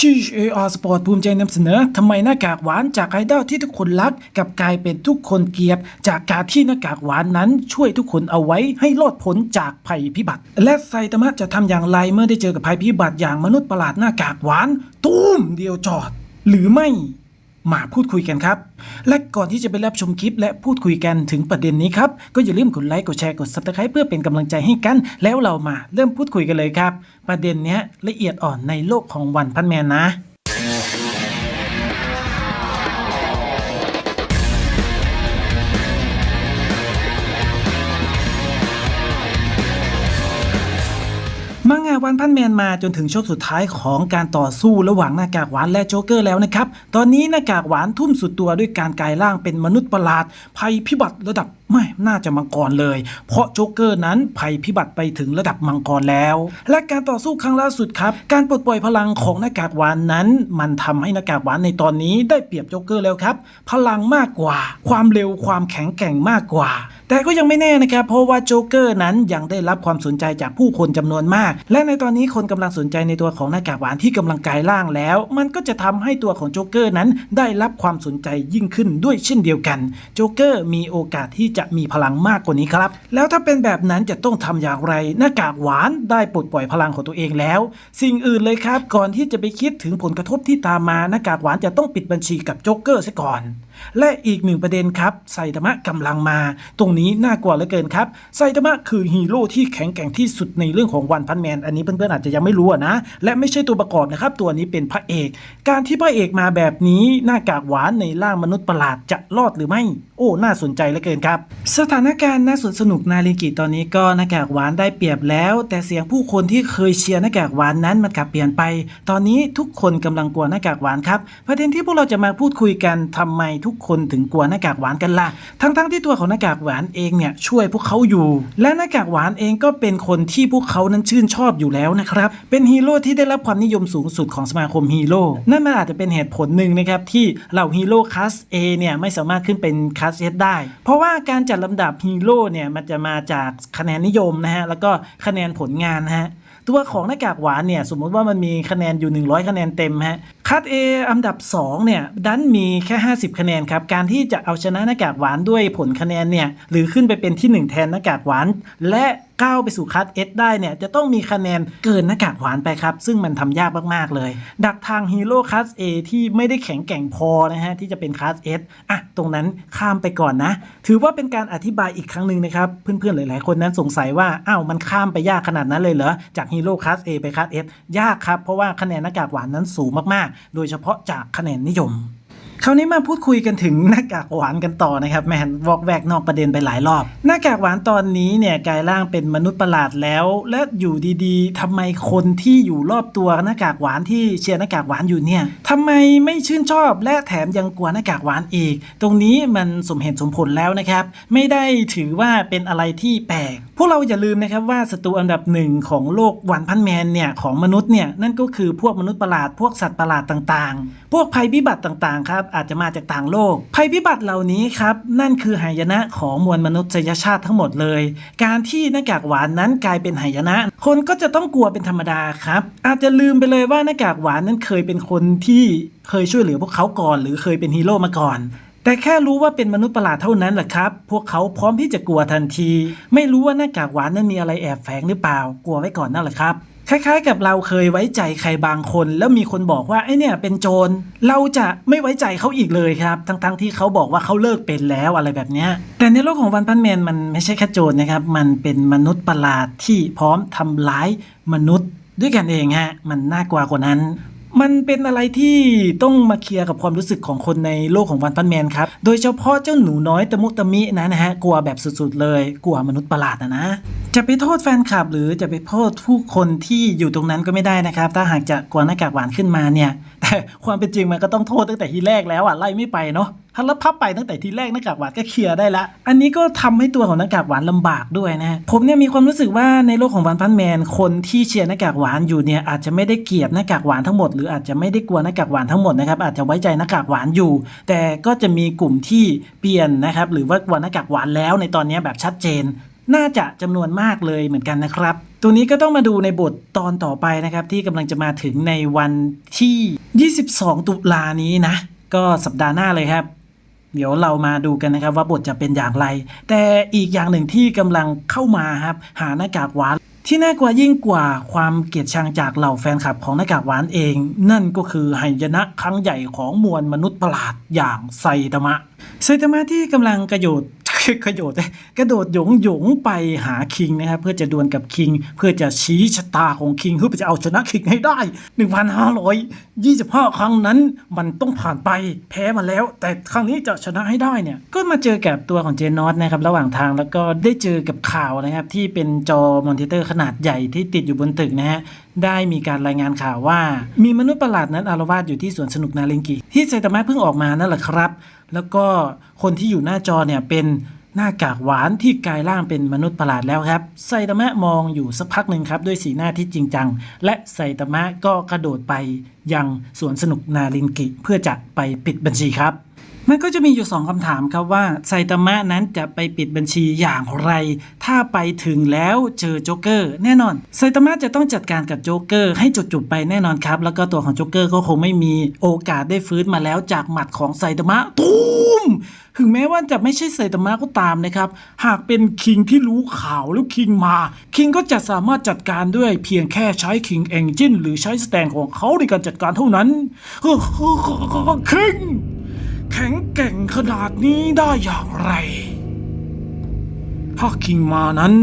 THAR Sport ภูมิใจนำเสนอทำไมหน้ากากหวานจากไอดอลที่ทุกคนรักกับกลายเป็นทุกคนเกลียดจากการที่หน้ากากหวานนั้นช่วยทุกคนเอาไว้ให้รอดพ้นจากภัยพิบัติ และไซตามะจะทำอย่างไรเมื่อได้เจอกับภัยพิบัติอย่างมนุษย์ประหลาดหน้ากากหวานตุ้มเดียวจอด หรือไม่ มาพูดคุยกันครับ และก่อนที่จะไปรับชมคลิปและพูดคุยกันถึงประเด็นนี้ครับ ก็อย่าลืมกดไลค์กดแชร์กด subscribe เพื่อเป็นกำลังใจให้กัน แล้วเรามาเริ่มพูดคุยกันเลยครับ ประเด็นเนี้ยละเอียดอ่อนในโลกของวันพันแมนนะากวันพันแมนมาจนถึงช่วงสุดท้ายของการต่อสู้ระหว่างหน้ากากหวานและโจ๊กเกอร์แล้วนะครับ ตอนนี้หน้ากากหวานทุ่มสุดตัวด้วยการกลายร่างเป็นมนุษย์ประหลาดภัยพิบัติระดับ ไม่น่าจะมังกรเลย เพราะโจ๊กเกอร์นั้นภัยพิบัติไปถึงระดับมังกรแล้ว และการต่อสู้ครั้งล่าสุดครับ การปลดปล่อยพลังของหน้ากากหวานนั้น มันทำให้หน้ากากหวานในตอนนี้ได้เปรียบโจ๊กเกอร์แล้วครับ พลังมากกว่า ความเร็วความแข็งแกร่งมากกว่า แต่ก็ยังไม่แน่นะครับ เพราะว่าโจ๊กเกอร์นั้นยังได้รับความสนใจจากผู้คนจำนวนมาก และในตอนนี้คนกำลังสนใจในตัวของหน้ากากหวานที่กำลังกายร่างแล้ว มันก็จะทำให้ตัวของโจ๊กเกอร์นั้นได้รับความสนใจยิ่งขึ้นด้วยเช่นเดียวกัน โจ๊กเกอร์มีโอกาสที่จะมีพลังมากกว่านี้ครับ แล้วถ้าเป็นแบบนั้นจะต้องทำอย่างไร หน้ากากหวานได้ปลดปล่อยพลังของตัวเองแล้ว สิ่งอื่นเลยครับ ก่อนที่จะไปคิดถึงผลกระทบที่ตามมาหน้ากากหวานจะต้องปิดบัญชีกับโจ๊กเกอร์ซะก่อน และอีกหนึ่งประเด็นครับไซตามะกำลังมา ตรงนี้น่ากลัวเหลือเกินครับไซตามะคือฮีโร่ที่แข็งแกร่งที่สุดในเรื่องของวันพันแมนอันนี้เพื่อนๆอาจจะยังไม่รู้นะ และไม่ใช่ตัวประกอบนะครับ ตัวนี้เป็นพระเอก การที่พระเอกมาแบบนี้หน้ากากหวานในร่างมนุษย์ประหลาดจะรอดหรือไม่ โอ้น่าสนใจเหลือเกินครับ สถานการณ์น่าสนสนุกนาริกิตอนนี้ก็หน้ากากหวานได้เปรียบแล้ว แต่เสียงผู้คนที่เคยเชียร์หน้ากากหวานนั้นมันกลับเปลี่ยนไป ตอนนี้ทุกคนกำลังกลัวหน้ากากหวานครับประเด็นที่พวกเราจะมาพูดคุยกันทำไมทุกุกคนถึงกลัวหน้ากากหวานกันล่ะ ทั้งๆที่ตัวของหน้ากากหวานเองเนี่ยช่วยพวกเขาอยู่ และหน้ากากหวานเองก็เป็นคนที่พวกเขานั้นชื่นชอบอยู่แล้วนะครับ เป็นฮีโร่ที่ได้รับความนิยมสูงสุดของสมาคมฮีโร่ นั่นมันอาจจะเป็นเหตุผลหนึ่งนะครับที่เหล่าฮีโร่คลาส A เนี่ยไม่สามารถขึ้นเป็นคลาส S ได้ เพราะว่าการจัดลำดับฮีโร่เนี่ยมันจะมาจากคะแนนนิยมนะฮะแล้วก็คะแนนผลงานนะฮะตัวของหน้ากากหวานเนี่ยสมมติว่ามันมีคะแนนอยู่ 100 คะแนนเต็มฮะคัด A อันดับ2เนี่ยดันมีแค่ 50 คะแนนครับการที่จะเอาชนะหน้ากากหวานด้วยผลคะแนนเนี่ยหรือขึ้นไปเป็นที่ 1 แทนหน้ากากหวาน และก้าวไปสู่คัด S ได้เนี่ยจะต้องมีคะแนนเกินหน้ากากหวานไปครับ ซึ่งมันทำยากมาก ๆ เลย ดักทางฮีโร่คัส A ที่ไม่ได้แข็งแกร่งพอนะฮะที่จะเป็นคัส S อะตรงนั้นข้ามไปก่อนนะ ถือว่าเป็นการอธิบายอีกครั้งหนึ่งนะครับ เพื่อน ๆ หลาย ๆ คนนั้นสงสัยว่าอ้าวมันข้ามไปยากขนาดนั้นเลยเหรอจากฮีโร่คลาส A ไปคลาสยากครับเพราะว่าคะแนนหน้ากากหวานนั้นสูงมาก ๆ โดยเฉพาะจากคะแนนนิยม คราวนี้มาพูดคุยกันถึงหน้ากากหวานกันต่อนะครับแมนวอกแวกนอกประเด็นไปหลายรอบ หน้ากากหวานตอนนี้เนี่ยกลายร่างเป็นมนุษย์ประหลาดแล้ว และอยู่ดีๆทำไมคนที่อยู่รอบตัวหน้ากากหวานที่เชียร์หน้ากากหวานอยู่เนี่ยทำไมไม่ชื่นชอบและแถมยังกลัวหน้ากากหวานอีก ตรงนี้มันสมเหตุสมผลแล้วนะครับ ไม่ได้ถือว่าเป็นอะไรที่แปลก พวกเราอย่าลืมนะครับว่าศัตรูอันดับหนึ่งของโลกวันพันแมนเนี่ยของมนุษย์เนี่ยนั่นก็คือพวกมนุษย์ประหลาดพวกสัตว์ประหลาดต่างๆ พวกภัยพิบัติต่างๆครับอาจจะมาจากต่างโลก ภัยพิบัติเหล่านี้ครับนั่นคือหายนะของมวลมนุษยชาติทั้งหมดเลย การที่หน้ากากหวานนั้นกลายเป็นหายนะ คนก็จะต้องกลัวเป็นธรรมดาครับอาจจะลืมไปเลยว่าหน้ากากหวานนั้นเคยเป็นคนที่เคยช่วยเหลือพวกเขาก่อน หรือเคยเป็นฮีโร่มาก่อน แต่แค่รู้ว่าเป็นมนุษย์ประหลาดเท่านั้นแหละครับ พวกเขาพร้อมที่จะกลัวทันที ไม่รู้ว่าหน้ากากหวานนั้นมีอะไรแอบแฝงหรือเปล่า กลัวไว้ก่อนนั่นแหละครับ คล้ายๆ กับเราเคยไว้ใจใครบางคน แล้วมีคนบอกว่าไอ้เนี่ยเป็นโจร เราจะไม่ไว้ใจเขาอีกเลยครับ ทั้งๆที่เขาบอกว่าเขาเลิกเป็นแล้วอะไรแบบนี้ แต่ในโลกของวันพันแมนมันไม่ใช่แค่โจรนะครับ มันเป็นมนุษย์ประหลาดที่พร้อมทำร้ายมนุษย์ด้วยกันเองฮะ มันน่ากลัวกว่านั้น มันเป็นอะไรที่ต้องมาเคลียร์กับความรู้สึกของคนในโลกของวันพันแมนครับ โดยเฉพาะเจ้าหนูน้อยตะมุตะมินะนะฮะ กลัวแบบสุดๆเลย กลัวมนุษย์ประหลาดนะนะ จะไปโทษแฟนคลับ หรือจะไปโทษผู้คนที่อยู่ตรงนั้นก็ไม่ได้นะครับ ถ้าหากจะกลัวหน้ากากหวานขึ้นมาเนี่ย แต่ความเป็นจริงมันก็ต้องโทษตั้งแต่ทีแรกแล้วอะไล่ไม่ไปเนาะ ถ้ารับพับไปตั้งแต่ทีแรกหน้ากากหวานก็เคลียร์ได้ละ อันนี้ก็ทำให้ตัวของหน้ากากหวานลำบากด้วยนะ ผมเนี่ยมีความรู้สึกว่าในโลกของวันพันแมน คนที่เชียร์หน้ากากหวานอยู่เนี่ยอาจจะไม่ได้เกลียดหน้ากากหวานทั้งหมดหรืออาจจะไม่ได้กลัวหน้ากากหวานทั้งหมดนะครับอาจจะไว้ใจหน้ากากหวานอยู่ แต่ก็จะมีกลุ่มที่เปลี่ยนนะครับหรือว่ากลัวหน้ากากหวานแล้วในตอนนี้แบบชัดเจน น่าจะจำนวนมากเลยเหมือนกันนะครับตัวนี้ก็ต้องมาดูในบทตอนต่อไปนะครับที่กำลังจะมาถึงในวันที่ 22 ตุลานี้นะ ก็สัปดาห์หน้าเลยครับ เดี๋ยวเรามาดูกันนะครับว่าบทจะเป็นอย่างไร แต่อีกอย่างหนึ่งที่กำลังเข้ามาครับหาหน้ากากหวานที่น่ากลัวยิ่งกว่าความเกลียดชังจากเหล่าแฟนคลับของหน้ากากหวานเอง นั่นก็คือไหยนะครั้งใหญ่ของมวลมนุษย์ประหลาดอย่างไซตามะไซตามะที่กำลังกระโดด กระโดดเอ้ยกระโดดหยงหยงไปหาคิงนะครับเพื่อจะดวลกับคิง เพื่อจะชี้ชะตาของคิงเพื่อจะเอาชนะคิงให้ได้ 1,525 ครั้งนั้นมันต้องผ่านไปแพ้มาแล้ว แต่ครั้งนี้จะชนะให้ได้เนี่ยก็มาเจอกับตัวของเจนนอตนะครับระหว่างทางแล้วก็ได้เจอกับข่าวนะครับที่เป็นจอมอนิเตอร์ขนาดใหญ่ที่ติดอยู่บนตึกนะฮะ ได้มีการรายงานข่าวว่า มีมนุษย์ประหลาดนั้นอารวาสอยู่ที่สวนสนุกนาริงกิ ที่ไซตามะเพิ่งออกมานั่นแหละครับ แล้วก็คนที่อยู่หน้าจอเนี่ยเป็นหน้ากากหวานที่กลายร่างเป็นมนุษย์ประหลาดแล้วครับ ไซตามะมองอยู่สักพักหนึ่งครับ ด้วยสีหน้าที่จริงจัง และไซตามะก็กระโดดไปยังสวนสนุกนาริงกิ เพื่อจะไปปิดบัญชีครับ มันก็จะมีอยู่ 2คำถามครับว่าไซตามะนั้นจะไปปิดบัญชีอย่างไร ถ้าไปถึงแล้วเจอโจ๊กเกอร์แน่นอนไซตามะจะต้องจัดการกับโจ๊กเกอร์ให้จบๆไปแน่นอนครับ แล้วก็ตัวของโจ๊กเกอร์ก็คงไม่มีโอกาสได้ฟื้นมาแล้วจากหมัดของไซตามะตูมถึงแม้ว่าจะไม่ใช่ไซตามะก็ตามนะครับ หากเป็นคิงที่รู้ข่าวแล้วคิงมา คิงก็จะสามารถจัดการด้วยเพียงแค่ใช้คิงเอนจินหรือใช้สแตนของเขาในการจัดการเท่านั้นคิง แข็งแกร่งขนาดนี้ได้อย่างไร ถ้าคิงมานั้น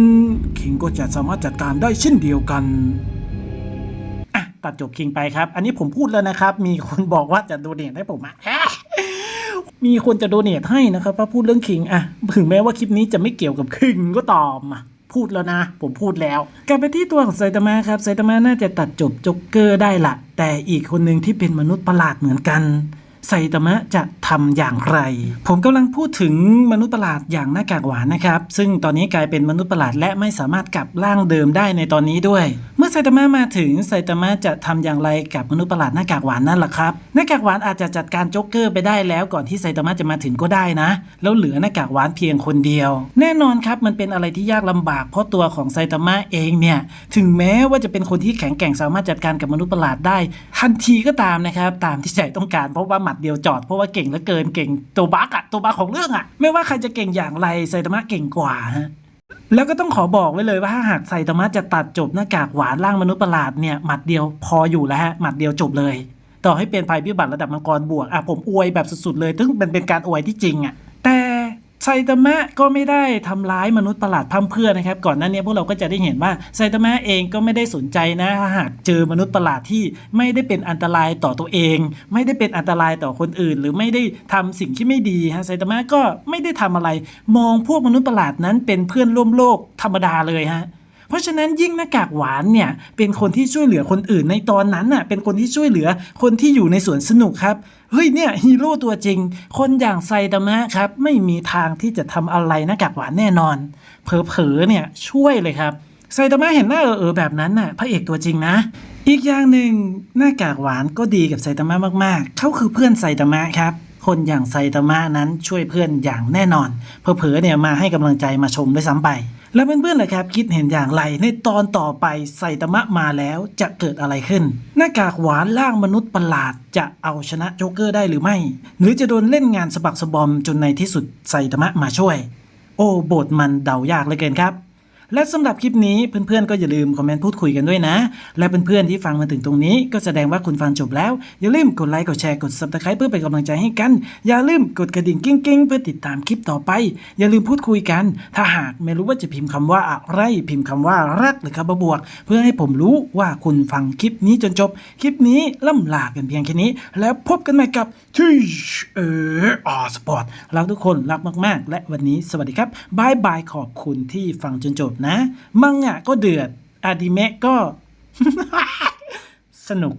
คิงก็จะสามารถจัดการได้เช่นเดียวกันอะตัดจบคิงไปครับ อันนี้ผมพูดแล้วนะครับ มีคนบอกว่าจะโดเนทให้ผมอะมีคนจะโดเนทให้นะครับพระพูดเรื่องคิงอะถึงแม้ว่าคลิปนี้จะไม่เกี่ยวกับคิงก็ตามอะพูดแล้วนะ ผมพูดแล้วกลับไปที่ตัวของไซตามะครับไซตามะน่าจะตัดจบจ็อกเกอร์ได้ละแต่อีกคนหนึ่งที่เป็นมนุษย์ประหลาดเหมือนกัน ไซตามะจะทำอย่างไร ผมกำลังพูดถึงมนุษย์ประหลาดอย่างหน้ากากหวานนะครับ ซึ่งตอนนี้กลายเป็นมนุษย์ประหลาดและไม่สามารถกลับร่างเดิมได้ในตอนนี้ด้วยเมื่อไซตามะมาถึงไซตามะจะทำอย่างไรกับมนุษย์ประหลาดหน้ากากหวานนั่นแหละครับหน้ากากหวานอาจจะจัดการโจ๊กเกอร์ไปได้แล้วก่อนที่ไซตามะจะมาถึงก็ได้นะ แล้วเหลือหน้ากากหวานเพียงคนเดียว แน่นอนครับมันเป็นอะไรที่ยากลำบาก เพราะตัวของไซตามะเองเนี่ยถึงแม้ว่าจะเป็นคนที่แข็งแกร่งสามารถจัดการกับมนุษย์ประหลาดได้ ทันทีก็ตามนะครับตามที่ใจต้องการเพราะว่าหมัดเดียวจอดเพราะว่าเก่งเหลือเกินเก่งตัวบักอะตัวบักของเรื่องอะไม่ว่าใครจะเก่งอย่างไรไซตามะเก่งกว่าฮะ แล้วก็ต้องขอบอกไว้เลยว่าถ้าหากไซตามะจะตัดจบหน้ากากหวานร่างมนุษย์ประหลาดเนี่ยหมัดเดียวพออยู่แล้วฮะหมัดเดียวจบเลย ต่อให้เป็นภัยพิบัติระดับมังกรบวกอะผมอวยแบบสุดๆเลยซึ่งเป็นเป็นการอวยที่จริงอะ ไซตามะก็ไม่ได้ทำร้ายมนุษย์ประหลาดพร่ำเพื่อนะครับ ก่อนหน้านี้พวกเราก็จะได้เห็นว่าไซตามะเองก็ไม่ได้สนใจนะหากเจอมนุษย์ประหลาดที่ไม่ได้เป็นอันตรายต่อตัวเอง ไม่ได้เป็นอันตรายต่อคนอื่น หรือไม่ได้ทำสิ่งที่ไม่ดีฮะไซตามะก็ไม่ได้ทำอะไร มองพวกมนุษย์ประหลาดนั้นเป็นเพื่อนร่วมโลกธรรมดาเลยฮะ ราะฉะนั้นยิ่งหน้ากากหวานเนี่ยเป็นคนที่ช่วยเหลือคนอื่นในตอนนั้นน่ะเป็นคนที่ช่วยเหลือคนที่อยู่ในสวนสนุกครับเฮ้ยเนี่ยฮีโร่ตัวจริง คนอย่างไซตามะครับ ไม่มีทางที่จะทำอะไรหน้ากากหวานแน่นอน เผลอๆเนี่ยช่วยเลยครับไซตามะเห็นหน้าเออๆแบบนั้นน่ะพระเอกตัวจริงนะ อีกอย่างหนึ่งหน้ากากหวานก็ดีกับไซตามะมากๆเขาคือเพื่อนไซตามะครับคนอย่างไซตามะนั้นช่วยเพื่อนอย่างแน่นอนเผลอเนี่ยมาให้กำลังใจมาชมด้วยซ้ำไป แล้วเพื่อนๆล่ะครับ คิดเห็นอย่างไรในตอนต่อไปไซตามะมาแล้วจะเกิดอะไรขึ้น หน้ากากหวานล่างมนุษย์ประหลาดจะเอาชนะโจ๊กเกอร์ได้หรือไม่ หรือจะโดนเล่นงานสะบักสะบอมจนในที่สุดไซตามะมาช่วย โอ้บทมันเดายากเหลือเกินครับ และสำหรับคลิปนี้เพื่อนๆก็อย่าลืมคอมเมนต์พูดคุยกันด้วยนะ และเพื่อนๆที่ฟังมาถึงตรงนี้ก็แสดงว่าคุณฟังจบแล้ว อย่าลืมกดไลค์กดแชร์กด subscribe เพื่อเป็นกำลังใจให้กัน อย่าลืมกดกระดิ่งกิ้งๆ เพื่อติดตามคลิปต่อไป อย่าลืมพูดคุยกัน ถ้าหากไม่รู้ว่าจะพิมพ์คำว่าอะไรพิมพ์คำว่ารักหรือคำบวก เพื่อให้ผมรู้ว่าคุณฟังคลิปนี้จนจบ คลิปนี้ล่ำลากันเพียงแค่นี้ แล้วพบกันใหม่กับทีเอออสปอร์ตรักทุกคนรักมาก ๆ และวันนี้สวัสดีครับบายบายขอบคุณที่ฟังจนจบนะ มังงะก็เดือดอาดิเมะก็ สนุก